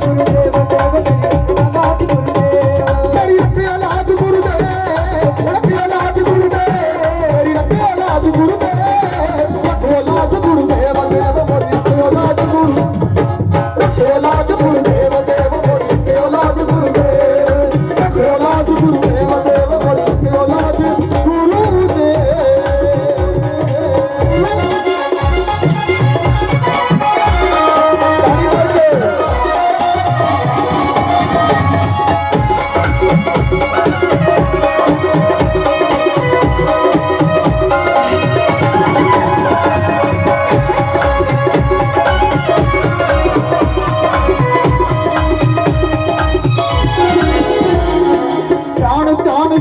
Deus.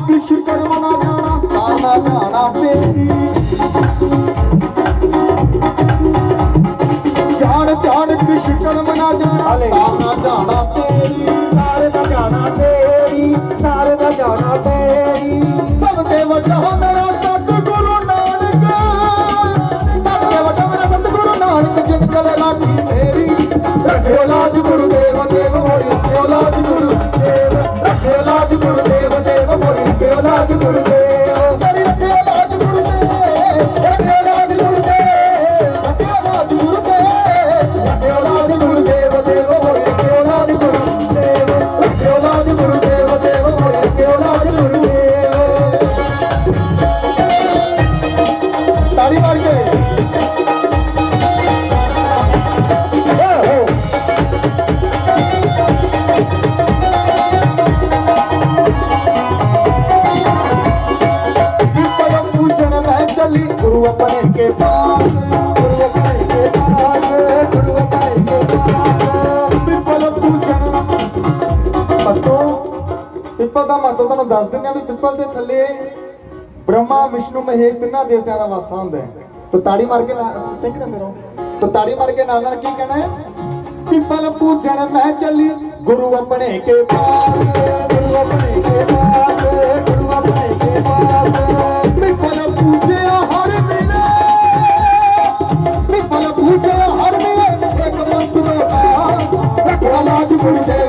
ਜਾਣ ਕਿਛ ਕਰਮ ਨਾ ਜਾਣਾ ਸਾਨਾ ਜਾਣਾ ਤੇਰੀ। ਜਾਣ ਜਾਣ ਕਿਛ ਕਰਮ ਨਾ ਜਾਣਾ ਸਾਨਾ ਜਾਣਾ ਤੇਰੀ। ਸਾਰੇ ਦਾ ਜਾਣਾ ਤੇਰੀ ਸਾਰੇ ਦਾ ਜਾਣਾ ਤੇਰੀ। ਸਭ ਤੇ ਵੱਡਾ ਲਾਜ ਗੁਰਦੇ ਤੇਰੀ ਰੱਖਿਓ ਲਾਜ ਗੁਰਦੇਵ ਰੱਖਿਓ ਲਾਜ ਗੁਰਦੇਵ ਰੱਖਿਓ ਲਾਜ ਗੁਰਦੇਵ ਰੱਖਿਓ ਲਾਜ ਗੁਰਦੇਵ ਦੇਵ ਮੋਰੀ ਰੱਖਿਓ ਲਾਜ ਗੁਰਦੇਵ ਰੱਖਿਓ ਲਾਜ ਗੁਰਦੇਵ ਦੇਵ ਮੋਰੀ ਰੱਖਿਓ ਲਾਜ ਗੁਰਦੇਵ ਤਾੜੀ ਮਾਰ ਕੇ। ਭਾਈ ਕੇ ਪਾਗ ਗੁਰੂ ਭਾਈ ਕੇ ਪਾਗ ਗੁਰੂ ਭਾਈ ਕੇ ਪਾਗ ਪਿੱਪਲ ਪੂਜਣ ਪਤੋ ਪਿੱਪਲ ਦਾ ਮਹੱਤਵ ਤੁਹਾਨੂੰ ਦੱਸ ਦਿੰਦੇ ਆ ਵੀ ਪਿੱਪਲ ਦੇ ਥੱਲੇ ਬ੍ਰਹਮਾ, ਵਿਸ਼ਨੂੰ, ਮਹੇਸ਼ ਤਿੰਨਾਂ ਦੇਵਤਿਆਂ ਦਾ ਵਾਸਾ ਹੁੰਦਾ ਹੈ। ਤਾਂ ਤਾੜੀ ਮਾਰ ਕੇ ਸਿੰਘ ਦਿੰਦੇ ਰਹੋ ਤਾਂ ਤਾੜੀ ਮਾਰ ਕੇ ਨਾਲ ਨਾਲ ਕੀ ਕਹਿਣਾ ਹੈ? ਪਿੱਪਲ ਪੂਜਣ ਮੈਂ ਚੱਲੀ, ਗੁਰੂ ਆਪਣੇ ਕੇ ਪਾਗ ਗੁਰੂ ਆਪਣੇ ਕੇ ਪਾਗ ਰੱਖਿਆ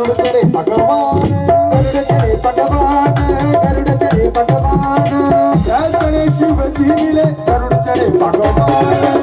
గరుడ తరే భగవాన్ గరుడ తరే భగవాన్ గరుడ తరే భగవాన్ శివ జీవిలే గరుడ తరే భగవాన్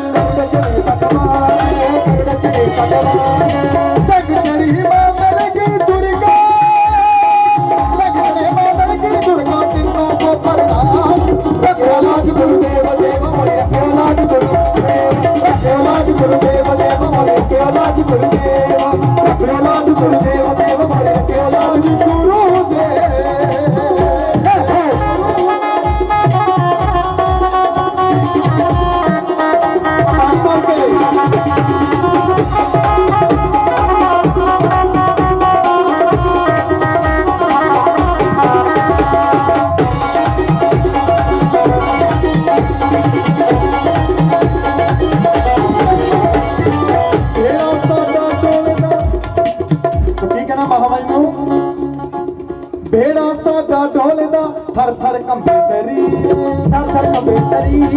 ਸਾਡਾ ਡੋਲਦਾ ਥਰ ਥਰ ਕੰਬੇ ਸਰੀਰ। ਥਰ ਥਰ ਕੰਬੇ ਸਰੀਰ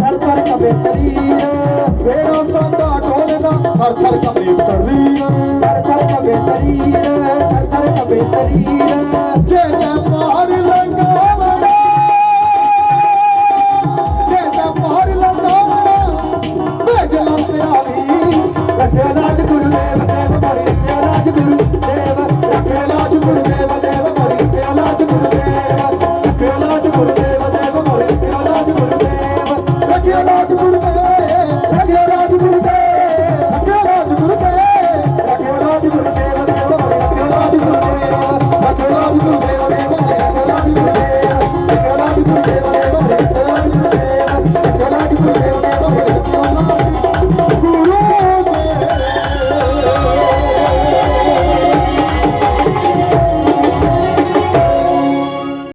ਥਰ ਥਰ ਕੰਬੇ ਸਰੀਰ। ਬੇੜਾ ਸਾਡਾ ਡੋਲਦਾ ਥਰ ਥਰ ਕੰਬੇ ਸਰੀਰ। ਥਰ ਥਰ ਕੰਬੇ ਸਰੀਰ ਥਰ ਥਰ ਕੰਬੇ ਸਰੀਰ।